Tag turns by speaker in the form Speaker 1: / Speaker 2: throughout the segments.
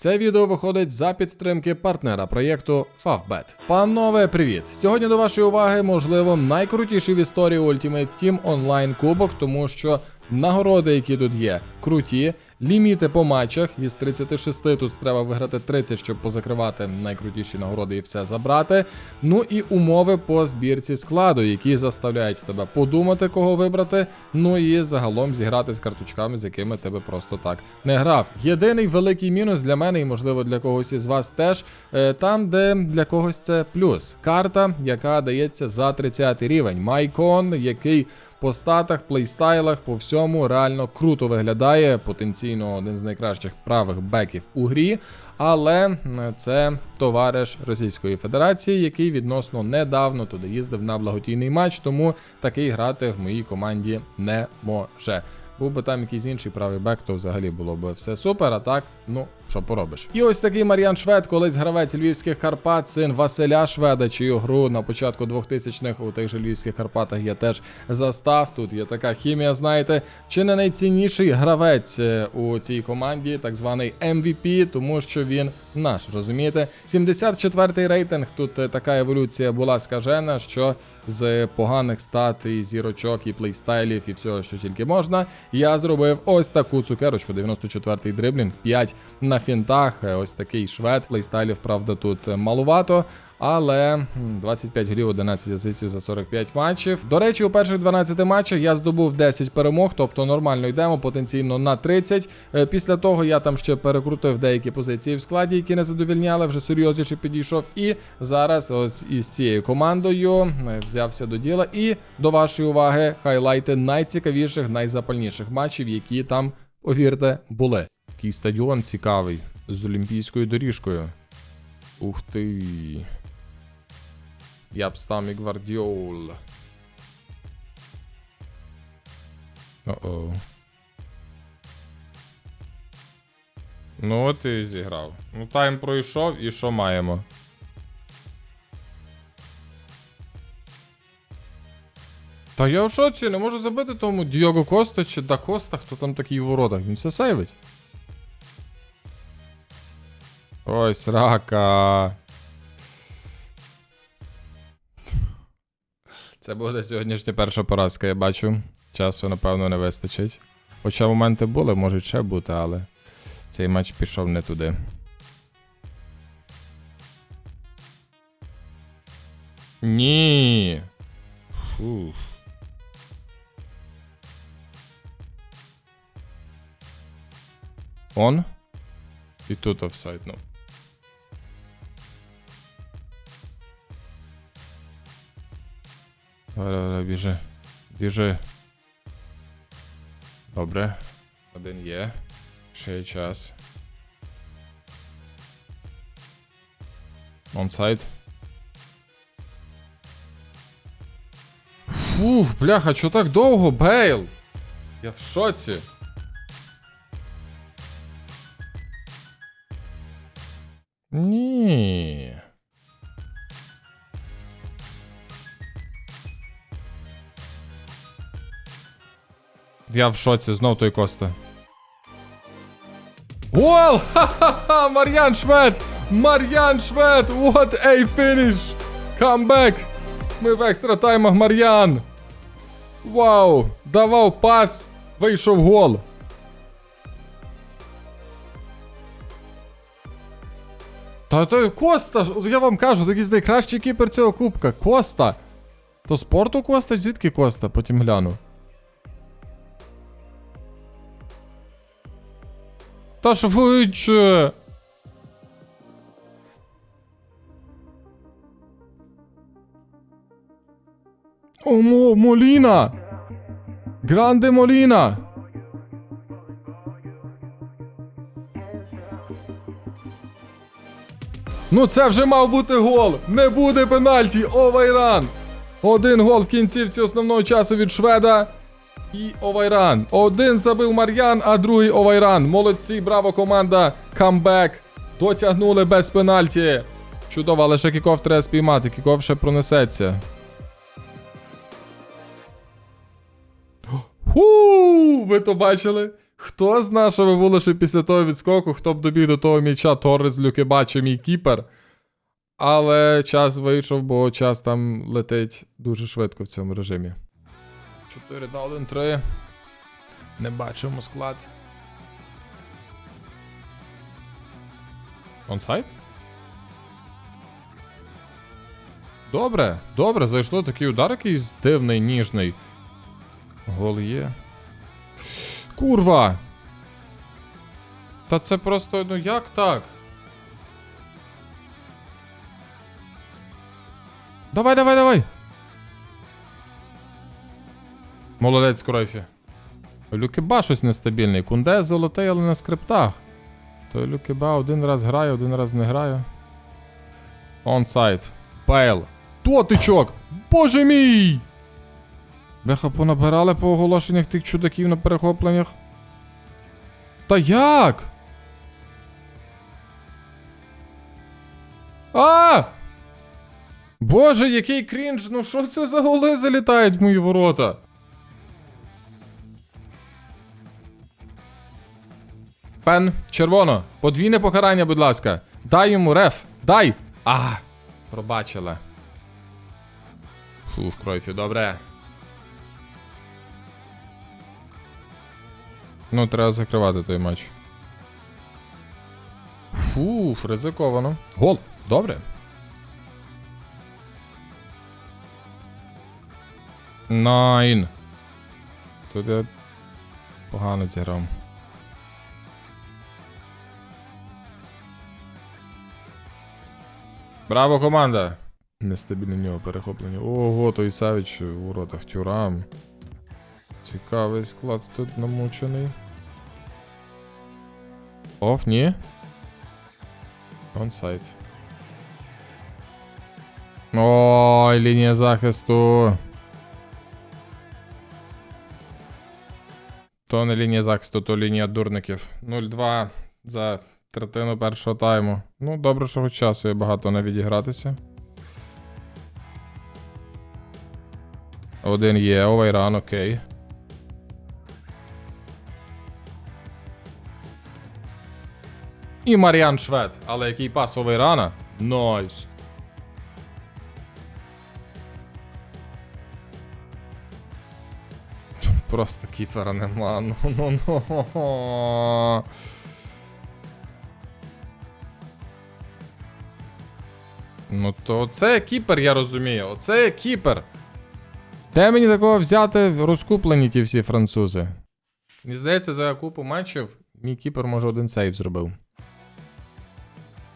Speaker 1: Це відео виходить за підтримки партнера проєкту Favbet. Панове, привіт! Сьогодні до вашої уваги, можливо, найкрутіший в історії Ultimate Team онлайн кубок, тому що нагороди, які тут є, круті. Ліміти по матчах із 36 тут треба виграти 30, щоб позакривати найкрутіші нагороди і все забрати. Ну і умови по збірці складу, які заставляють тебе подумати, кого вибрати. Ну і загалом зіграти з карточками, з якими тебе просто так не грав. Єдиний великий мінус для мене, і можливо для когось із вас теж, е, там, де для когось це плюс. Карта, яка дається за 30 рівень. Майкон, який по статах, плейстайлах, по всьому реально круто виглядає. Потенційно один з найкращих правих беків у грі. Але це товариш Російської Федерації, який відносно недавно туди їздив на благодійний матч, тому такий грати в моїй команді не може. Був би там якийсь інший правий бек, то взагалі було б все супер. А так, ну що поробиш. І ось такий Мар'ян Швед, колись гравець львівських Карпат, син Василя Шведа, чию гру на початку 2000-х у тих же львівських Карпатах я теж застав. Тут є така хімія, знаєте, чи не найцінніший гравець е, у цій команді, так званий MVP, тому що він наш, розумієте? 74-й рейтинг. Тут е, така еволюція була скажена, що з поганих стат і зірочок, і плейстайлів, і всього, що тільки можна, я зробив ось таку цукерочку. 94-й дриблінг, 5 на фінтах. Е, Ось такий швед. Плейстайлів, правда, тут е, малувато. Але 25 голів, 11 асистів за 45 матчів. До речі, у перших 12 матчах я здобув 10 перемог, тобто нормально йдемо, потенційно на 30. Е, Після того я там ще перекрутив деякі позиції в складі, які не задовільняли, вже серйозніше підійшов. І зараз ось із цією командою взявся до діла. І до вашої уваги хайлайти найцікавіших, найзапальніших матчів, які там, повірте, були. Який стадіон цікавий з олімпійською доріжкою. Ух ти. Я б став і Гвардіол. О-о. Ну от і зіграв. Ну, тайм пройшов і що маємо? Та я в шоці, не можу забити тому Діого Коста чи Да Коста, хто там такий в воротах. Він все сейвить. Ой, срака. Це буде сьогоднішня перша поразка, я бачу. Часу, напевно, не вистачить. Хоча моменти були, можуть ще бути, але цей матч пішов не туди. Ні. Фух. Он? І тут офсайд, ну. Давай, давай, давай, біжи. Біжи. Добре. Один є. Ще є час. Онсайд. Фух, бляха, чо так довго, Бейл? Я в шоці. Я в шоці, знов той Коста. Гол! Ха-ха-ха! Мар'ян Швед! Мар'ян Швед! What a finish! Камбек! Ми в екстра таймах Мар'ян! Вау! Давав пас! Вийшов гол! Та то Коста, я вам кажу, такий найкращий кіпер цього кубка. Коста. То спорту Коста, звідки Коста? Потім гляну. Та швидше. О, Мо, Моліна! Гранде Моліна! Ну це вже мав бути гол. Не буде пенальті. Овайран. Один гол в кінцівці основного часу від Шведа. І Овайран. Один забив Мар'ян, а другий Овайран. Молодці, браво, команда. Камбек. Дотягнули без пенальті. Чудово, але ще кіков треба спіймати. Кіков ще пронесеться. Ху, ви то бачили? Хто зна, що би було після того відскоку, хто б добіг до того м'яча Торрес, Люкебача, мій кіпер. Але час вийшов, бо час там летить дуже швидко в цьому режимі. 4, 2, 1, 3. Не бачимо склад. Онсайд? Добре, добре, зайшло такий удар якийсь дивний, ніжний. Гол є. Курва! Та це просто, ну як так? Давай, давай, давай! Молодець, Кройфі. Люкеба щось нестабільний. Кунде золотий, але на скриптах. То Люкеба один раз грає, один раз не грає. Онсайд. Пейл. Тотичок! Боже мій! Бляха, понабирали по оголошеннях тих чудаків на перехопленнях. Та як? А! Боже, який крінж! Ну що це за голи залітають в мої ворота? Пен, червоно. Подвійне покарання, будь ласка. Дай йому реф. Дай! А! Пробачила. Фух, Кройфі, добре. Ну, треба закривати той матч. Фух, ризиковано. Гол. Добре. Найн. Тут я погано зіграв. Браво, команда! Нестабільне нього перехоплення. Ого, той Савіч у воротах тюрам. Цікавий склад тут намучений. Оф, ні. Онсайд. Ой, лінія захисту. То не лінія захисту, то лінія дурників. 0-2 за третину першого тайму. Ну, добре, що хоч часу є багато не відігратися. Один є, овайран, окей. І Маріан Швед. Але який пас овайрана? Найс. Просто кіпера нема. Ну, ну, то це кіпер, я розумію. Оце кіпер. Де мені такого взяти розкуплені ті всі французи? Мені здається, за купу матчів мій кіпер може один сейв зробив.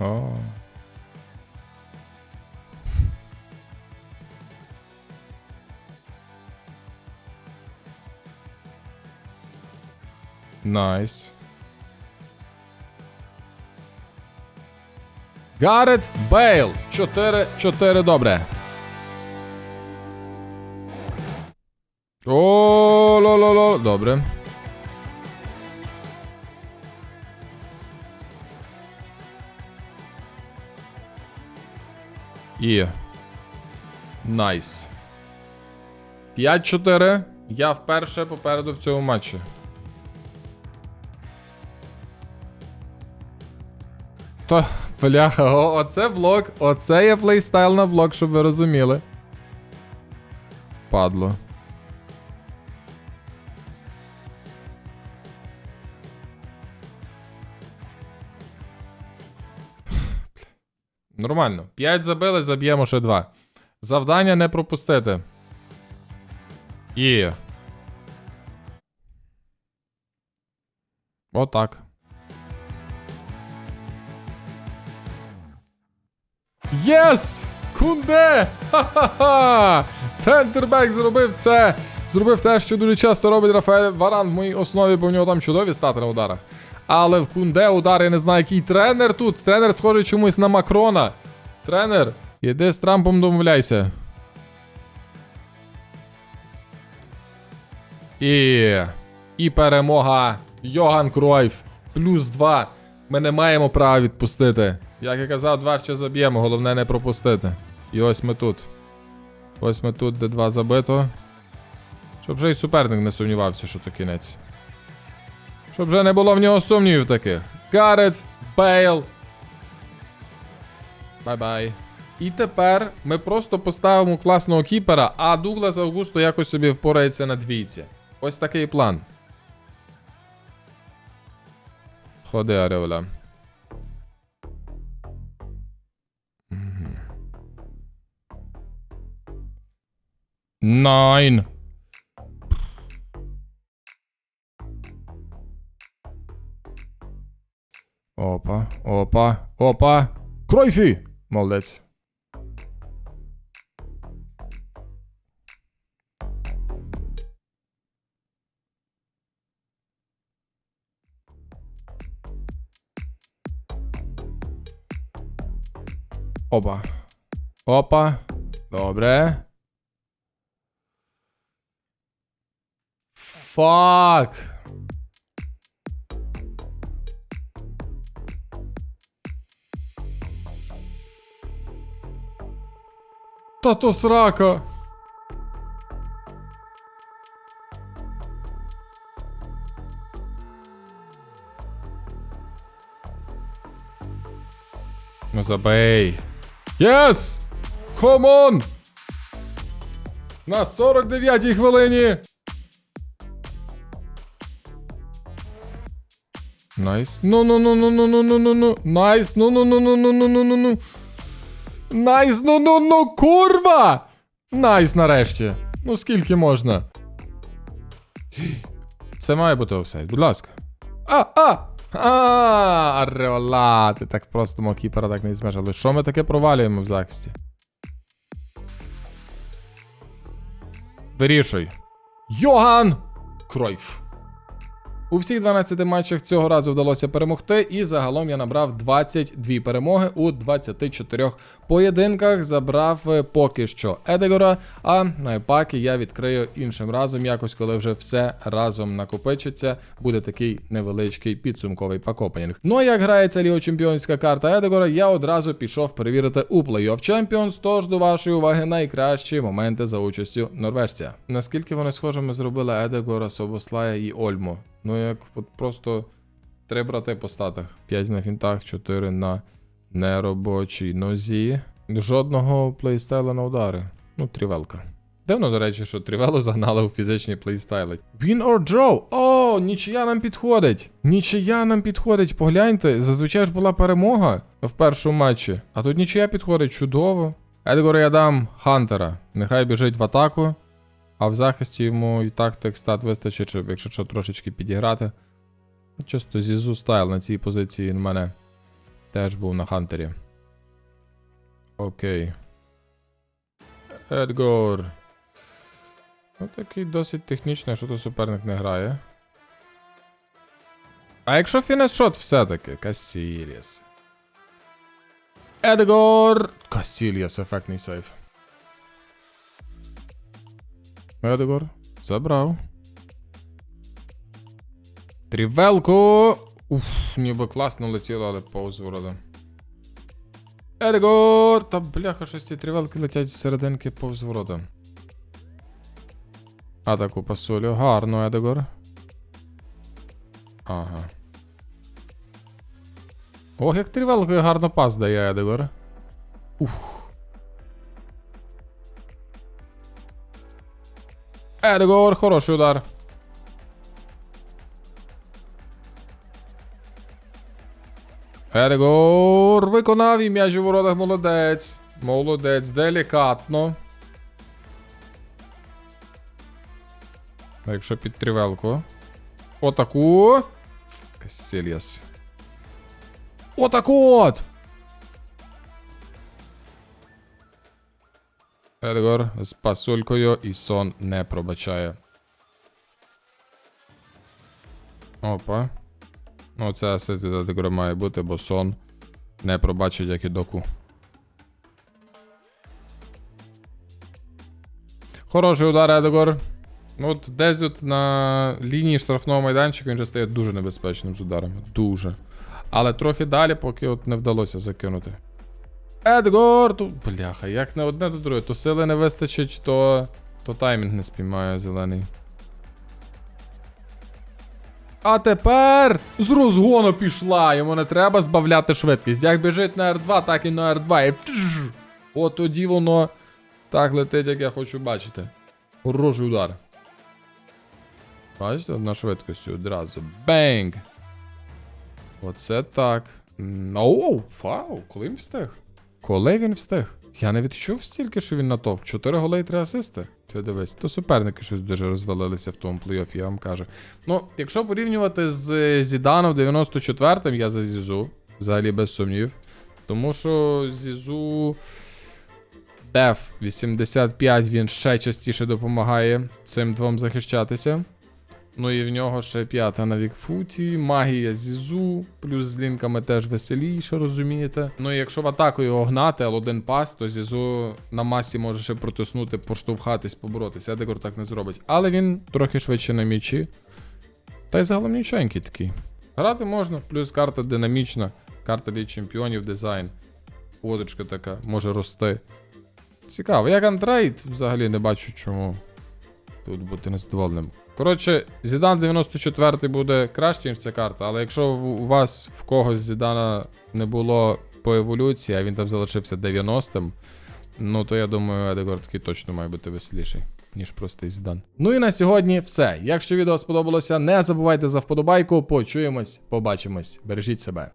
Speaker 1: О. Найс. Гарет Бейл. 4-4 добре. О, ло ло ло Добре. І. Найс. 5-4. Я вперше попереду в цьому матчі. То, бляха, о, оце блок, оце є плейстайл на блок, щоб ви розуміли. Падло. Нормально. 5 забили, заб'ємо ще 2. Завдання не пропустити. І. Отак. Єс! Кунде! Ха-ха-ха! Центрбек зробив це. Зробив те, що дуже часто робить Рафаель Варан в моїй основі, бо в нього там чудові стати на ударах. Але в Кунде удар, я не знаю, який тренер тут. Тренер схожий чомусь на Макрона. Тренер, іди з Трампом домовляйся. І. І перемога. Йоган Кройф. Плюс 2. Ми не маємо права відпустити. Як я казав, два ще заб'ємо, головне не пропустити. І ось ми тут. Ось ми тут, де два забито. Щоб вже і суперник не сумнівався, що то кінець. Щоб вже не було в нього сумнівів таких. Гарет, Бейл. Бай-бай. І тепер ми просто поставимо класного кіпера, а Дуглас Аугусто якось собі впорається на двійці. Ось такий план. Ходи, Аревля. Найн. Опа, опа, опа. Кройфі! Молодець. Опа. Опа. Добре. Фак. Та то срака. Ну забей. Єс! Комон! На 49-й хвилині. Найс. Ну ну ну ну ну ну ну ну ну. Найс. Ну ну ну ну ну ну ну ну ну. Найс, ну ну ну курва! Найс нарешті. Ну скільки можна? Це має бути офсайд, будь ласка. А, а! А, Ареола, ти так просто мого кіпера так не візьмеш. Але що ми таке провалюємо в захисті? Вирішуй. Йоган Кройф. У всіх 12 матчах цього разу вдалося перемогти, і загалом я набрав 22 перемоги у 24 поєдинках. Забрав е, поки що Едегора, а найпаки я відкрию іншим разом, якось коли вже все разом накопичиться. Буде такий невеличкий підсумковий пакопенінг. Ну а як грається лігочемпіонська карта Едегора, я одразу пішов перевірити у Playoff Champions, тож до вашої уваги найкращі моменти за участю норвежця. Наскільки вони схожими зробили Едегора, Собослая і Ольму? Ну, як от просто три брати по статах. 5 на фінтах, 4 на неробочій нозі. Жодного плейстайла на удари. Ну, трівелка. Дивно, до речі, що трівелу загнали у фізичні плейстайли. Win or draw! О, нічия нам підходить! Нічия нам підходить, погляньте. Зазвичай ж була перемога в першому матчі. А тут нічия підходить чудово. Едгору я дам Хантера. Нехай біжить в атаку. А в захисті йому і так текстат вистачить, щоб якщо що трошечки підіграти. Чисто зізу стайл на цій позиції він в мене теж був на Хантері. Окей. Едгор. Ну такий досить технічний, що то суперник не грає. А якщо фінес-шот все-таки, Касіліс. Едгор! Касіліс, ефектний сейф. Едгор. Забрав. Трівелку. Уф, ніби класно летіло, але повз ворота. Едгор! Та бляха, щось ці трівелки летять з серединки повз ворота. Атаку пасулю. Гарно, Едгор. Ага. Ох, як трівелкою гарно пас дає Едгор. Ух. Едгор, хороший удар. Едгор виконав і м'яч у воротах молодець. Молодець, делікатно. Якщо під трівелку. Отаку. Касельяс. Отаку от! Едгор з пасулькою і сон не пробачає. Опа. Ну, це асист від Едгора має бути, бо сон не пробачить як і доку. Хороший удар, Едгор. Ну, От десь от на лінії штрафного майданчика він вже стає дуже небезпечним з ударами. Дуже. Але трохи далі, поки от не вдалося закинути. Едгор! Бляха, як не одне, то друге. То сили не вистачить, то. То таймінг не спіймає зелений. А тепер з розгону пішла. Йому не треба збавляти швидкість. Як біжить на R2, так і на R2. І. От тоді воно так летить, як я хочу бачити. Хороший удар. Бачите, на швидкості одразу. Бенг! Оце так. Оу, фау, він встиг? Коли він встиг? Я не відчув стільки, що він натовп. 4 голи і 3 асисти. Ти дивись, то суперники щось дуже розвалилися в тому плей-оффі, я вам кажу. Ну, якщо порівнювати з Зіданом 94-м, я за Зізу. Взагалі без сумнів. Тому що Зізу. Деф 85 він ще частіше допомагає цим двом захищатися. Ну і в нього ще п'ята на Вікфуті, магія Зізу, плюс з лінками теж веселіше, розумієте. Ну і якщо в атаку його гнати, але один пас, то Зізу на масі може ще протиснути, поштовхатись, поборотися. Едегор так не зробить. Але він трохи швидше на м'ячі. Та й загалом ніченький такий. Грати можна, плюс карта динамічна, карта Ліг Чемпіонів, дизайн. Водочка така, може рости. Цікаво, як антрейд, взагалі не бачу, чому тут бути незадоволеним. Коротше, Зідан 94 буде краще, ніж ця карта, але якщо у вас в когось Зідана не було по еволюції, а він там залишився 90-м, ну то я думаю, Едегор такий точно має бути веселіший. Ніж простий Зідан. Ну і на сьогодні все. Якщо відео сподобалося, не забувайте за вподобайку. Почуємось, побачимось. Бережіть себе.